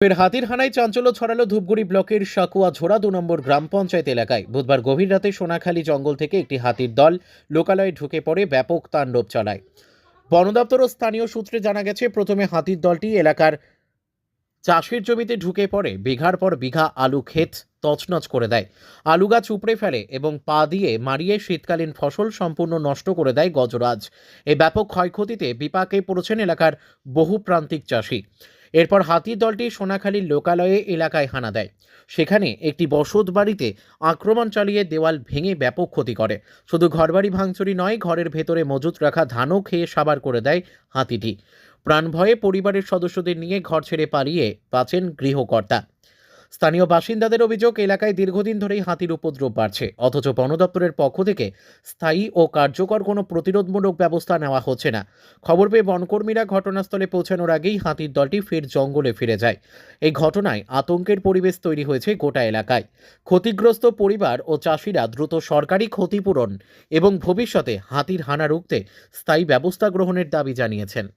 ফের হাতির হানায় চাঞ্চল্য ছড়ালো ধূপগুড়ি ব্লকের সাকুয়া ঝোড়া দু নম্বর গ্রাম পঞ্চায়েত এলাকায়। বুধবার গভীর রাতে সোনাখালী জঙ্গল থেকে একটি হাতির দল লোকালয়ে ঢুকে পড়ে ব্যাপক তাণ্ডব চালায়। বন দপ্তর ও স্থানীয় সূত্রে জানা গেছে, প্রথমে হাতির দলটি এলাকার চাষের জমিতে ঢুকে পড়ে, বিঘার পর বিঘা আলু ক্ষেত তছনছ করে দেয়। আলু গাছ উপড়ে ফেলে এবং পা দিয়ে মারিয়ে শীতকালীন ফসল সম্পূর্ণ নষ্ট করে দেয় গজরাজ। এই ব্যাপক ক্ষয়ক্ষতিতে বিপাকে পড়েছেন এলাকার বহু প্রান্তিক চাষি। এরপর হাতির দলটি সোনাখালীর লোকালয়ে এলাকায় হানা দেয়। সেখানে একটি বসত বাড়িতে আক্রমণ চালিয়ে দেওয়াল ভেঙে ব্যাপক ক্ষতি করে। শুধু ঘরবাড়ি ভাঙচুরি নয়, ঘরের ভেতরে মজুত রাখা ধানও খেয়ে সাবার করে দেয় হাতিটি। প্রাণভয়ে পরিবারের সদস্যদের নিয়ে ঘর ছেড়ে পালিয়ে বাঁচেন গৃহকর্তা। স্থানীয় বাসিন্দাদের অভিযোগ, এলাকায় দীর্ঘদিন ধরেই হাতির উপদ্রব বাড়ছে। অথচ বন দপ্তরের পক্ষ থেকে স্থায়ী ও কার্যকর কোনো প্রতিরোধমূলক ব্যবস্থা নেওয়া হচ্ছে না। খবর পেয়ে বনকর্মীরা ঘটনাস্থলে পৌঁছানোর আগেই হাতির দলটি ফের জঙ্গলে ফিরে যায়। এই ঘটনায় আতঙ্কের পরিবেশ তৈরি হয়েছে গোটা এলাকায়। ক্ষতিগ্রস্ত পরিবার ও চাষিরা দ্রুত সরকারি ক্ষতিপূরণ এবং ভবিষ্যতে হাতির হানা রুখতে স্থায়ী ব্যবস্থা গ্রহণের দাবি জানিয়েছেন।